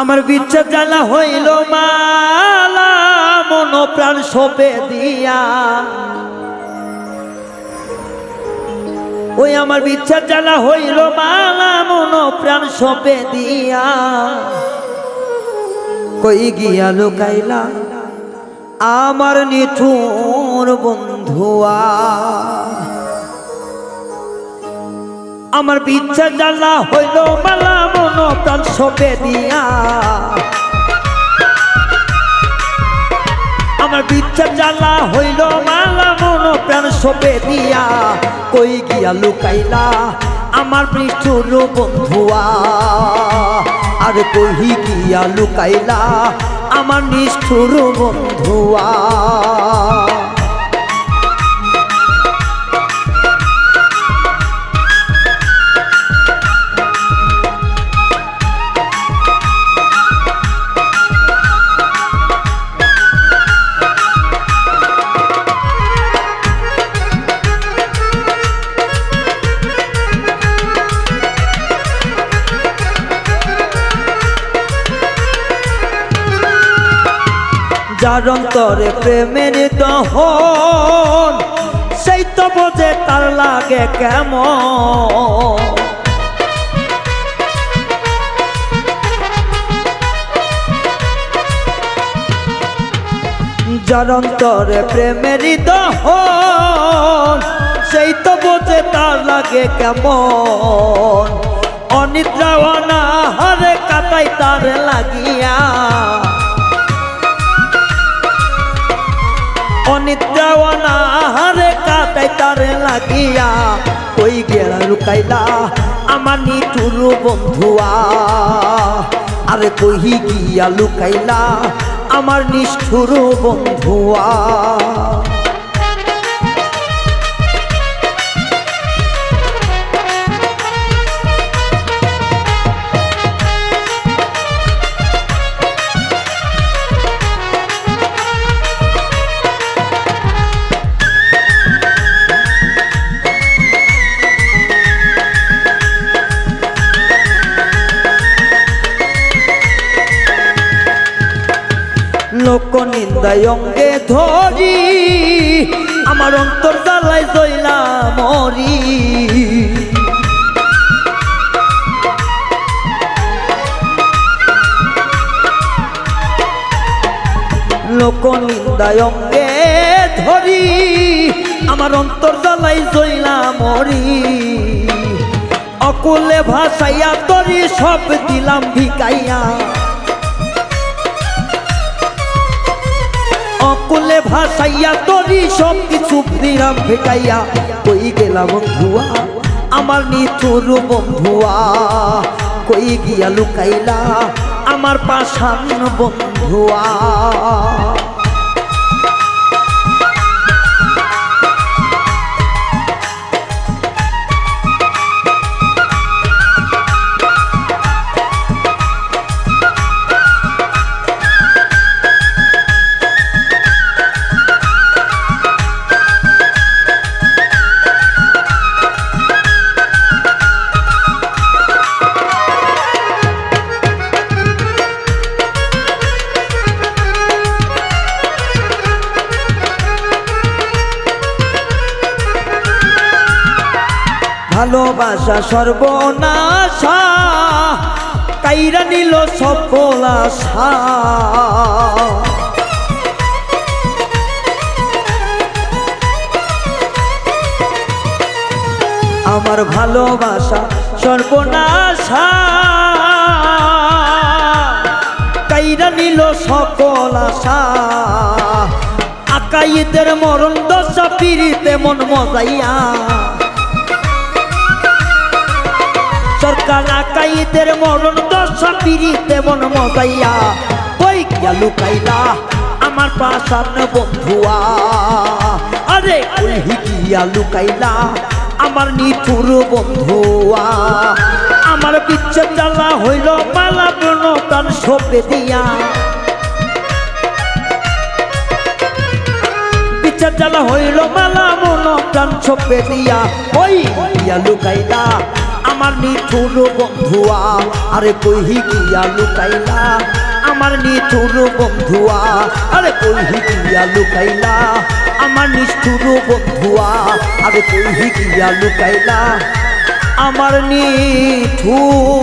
আমার বিচ্ছা জ্বালা হইল মালা, মন প্রাণ সপে দিয়া। ওই আমার বিচ্ছা জ্বালা হইল মালা, মন প্রাণ সপে দিয়া। কই গিয়া লুকাইলা আমার নিঠুর বন্ধুয়া? আমার বিচ্ছা জ্বালা হইল মালা মন প্রাণ সপে দিয়া। আমার বিচ্ছা জ্বালা হইল মালা মন প্রাণ সপে দিয়া। কই গিয়া লুকাইলা আমার পৃষ্ঠুর বন্ধুয়া। আর কহি গিয়া লুকাইলা আমার নিষ্ঠুর বন্ধুয়া। যার অন্তরে প্রেমের দহন, সেই তো বোঝে তার লাগে কেমন। যার অন্তরে প্রেমের দহন, সেই তো বোঝে তার লাগে কেমন। অনিদ্রা অনাহারে কাটাই তার লাগিয়া অনিদ্রাওয়ানা হারে কাটাই তারে লাগিয়া কই গেলা লুকাইলা আমার নিঠুর বন্ধুয়া। আরে কহি গিয়া লুকাইলা আমার নিষ্ঠুর বন্ধুয়া। লোক নিন্দায় অঙ্গে ধরি, আমার অন্তর জ্বালায় জইলা মরি। লোক নিন্দায় অঙ্গে ধরি, আমার অন্তর জ্বালাই জইলা মরি। অকুলে ভাসাইয়া তরি সব দিলাম ভিকাইয়া। ভাসাইয়া তরি সব কিছু দিলাম ভেকাইয়া কই গেলা বন্ধুয়া? আমার নিচুর বন্ধুয়া, কই গিয়া লুকাইলা? আমার পাশান বন্ধুয়া। ভালোবাসা সর্বনাশা, কাইরা নিল সকল আশা। আমার ভালোবাসা সর্বনাশা, কাইরা নিল সকল আশা। আকাইদের মরণ দশা পিড়িতে মন মজাইয়া। সরকার আকাইদের মরণ দশা পিড়িতে মন মজাইয়া। বই গিয়া লুকাইলা আমার পাশান বন্ধুয়া। আরে কলহি গিয়া লুকাইলা আমার নিঠুর বন্ধুয়া। আমার বিচ্ছেদ জ্বালা হইল মালা প্রাণ সপে দিয়া। বিচার জ্বালা হইল মালা মন প্রাণ সপে দিয়া, ওই দিয়া লুকাইলা। আমার নিঠুর বন্ধুয়া, আরে কইহি গিয়া লুকাইলা? আমার নিঠুর বন্ধুয়া, আরে কইহি গিয়া লুকাইলা? আমার নিষ্ঠুর বন্ধুয়া, আরে কইহি গিয়া লুকাইলা? আমার নিঠুর